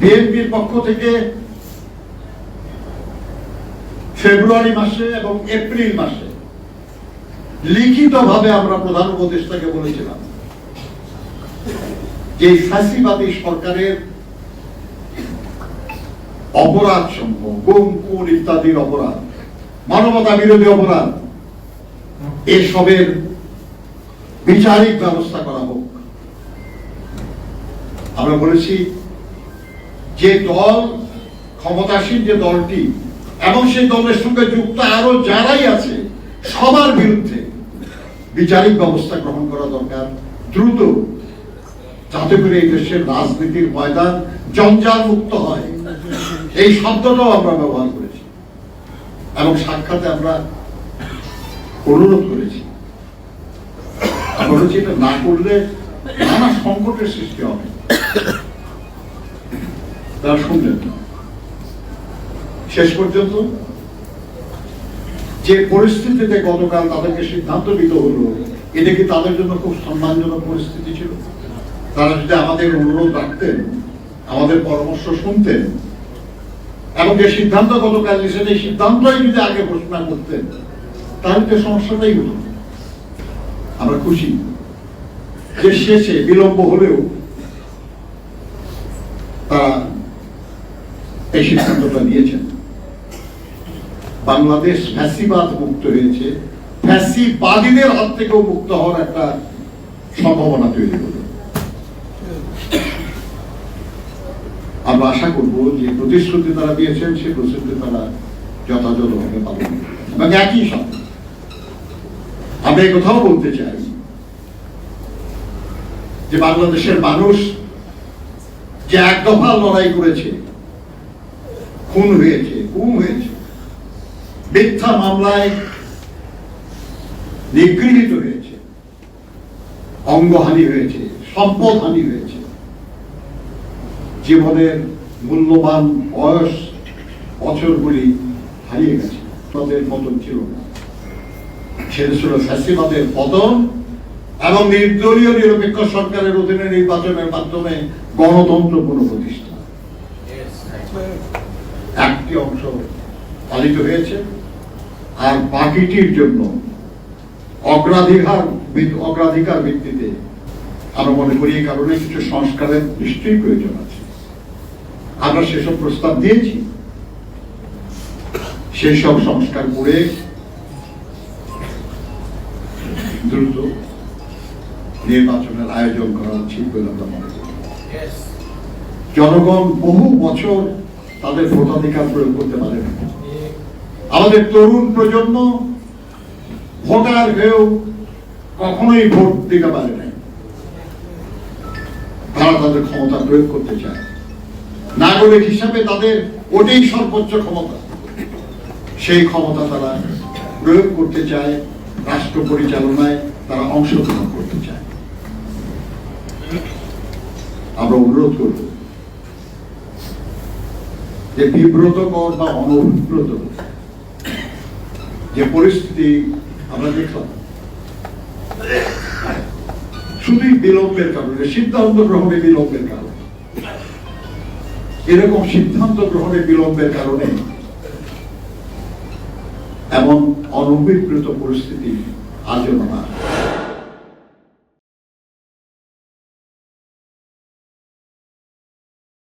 বিএনপির পক্ষ থেকে ফেব্রুয়ারি মাসে এবং এপ্রিল মাসে লিখিতভাবে আমরা প্রধান উপদেষ্টাকে বলেছিলাম যে এই ফ্যাসিবাদী সরকারের অপরাধ সমূহ গুম, খুন, ইত্যাদির অপরাধ, মানবতা বিরোধী অপরাধ, এসবের বিচারিক ব্যবস্থা করা হোক। আমরা বলেছি যে দল ক্ষমতাসীন যে দলটি এবং সেই দলের সঙ্গে যুক্ত আরও যারাই আছে, সবার বিরুদ্ধে বিচারিক ব্যবস্থা গ্রহণ করা দরকার। দ্রুত যাতে করে এই দেশের রাজনীতির ময়দান জঞ্জাল মুক্ত হয়। এই শব্দটাও আমরা ব্যবহার করেছি। এবং সাক্ষাতে আমরা অনুরোধ করেছি। বলেছি এটা না করলে নানা সংকটের সৃষ্টি হবে। তারা শুনলেন। শেষ পর্যন্ত যে পরিস্থিতিতে গতকাল তাদেরকে সিদ্ধান্ত নিতে হলো এটা কি তাদের জন্য খুব সম্মানজনক পরিস্থিতি ছিল তারা যদি আমাদের অনুরোধ রাখতেন, আমাদের পরামর্শ শুনতেন, এবং যে সিদ্ধান্ত গতকাল নিয়েছেন, এই সিদ্ধান্তই যদি আগে ঘোষণা করতেন, তাহলে তো সমস্যাটাই হতো না। আমরা খুশি যে শেষে বিলম্ব হলেও তারা এই সিদ্ধান্তটা নিয়েছেন বাংলাদেশ ফ্যাসিবাদ মুক্ত হয়েছে। ফ্যাসিবাদীদের হাত থেকেও মুক্ত হওয়ার একটা সম্ভাবনা তৈরি আমরা আশা করব যে প্রতিশ্রুতি তারা দিয়েছেন, সেই প্রতিশ্রুতি তারা যথাযথভাবে পালন এবং একই সাথে আমরা কথাও বলতে চাই যে বাংলাদেশের মানুষ যে এক দফা লড়াই করেছে খুন হয়েছে গুম হয়েছে। মিথ্যা মামলায় নিগৃহীত হয়েছে। অঙ্গহানি হয়েছে, সম্পদ হানি হয়েছে। জীবনের মূল্যবান বয়স, বছরগুলি হারিয়ে গেছে। তাদের পতন ছিল না। সেটা ছিল ফ্যাসিবাদের পতন এবং নির্দলীয় নিরপেক্ষ সরকারের অধীনে নির্বাচনের মাধ্যমে গণতন্ত্র পুনঃপ্রতিষ্ঠা। একটি অংশ পালিত হয়েছে। আর বাকিটির জন্য অগ্রাধিকার অগ্রাধিকার ভিত্তিতে আমরা মনে করি এই কারণে কিছু সংস্কারের নিশ্চয়ই প্রয়োজন আছে। আমরা সেসব প্রস্তাব দিয়েছি। সেই সব সংস্কার করে দ্রুত নির্বাচনের আয়োজন করা উচিত বলে আমরা মনে করি। জনগণ বহু বছর তাদের ভোটাধিকার প্রয়োগ করতে পারে না। আমাদের তরুণ প্রজন্ম ভোটার হয়েও কখনোই ভোট দিতে পারে না তারা তাদের ক্ষমতা প্রয়োগ করতে চায়। নাগরিক হিসাবে তাদের ওটাই সর্বোচ্চ ক্ষমতা। সেই ক্ষমতা তারা প্রয়োগ করতে চায়, রাষ্ট্র পরিচালনায় তারা অংশগ্রহণ করতে চায়। আমরা অনুরোধ করব যে বিব্রতকর বা অনভিব্রত যে পরিস্থিতি আমরা দেখলাম। শুধুই বিলম্বের কারণে সিদ্ধান্ত গ্রহণে বিলম্বের কারণে। এরকম সিদ্ধান্ত গ্রহণে বিলম্বের কারণে এমন অনভিপ্রেত পরিস্থিতি যেন না।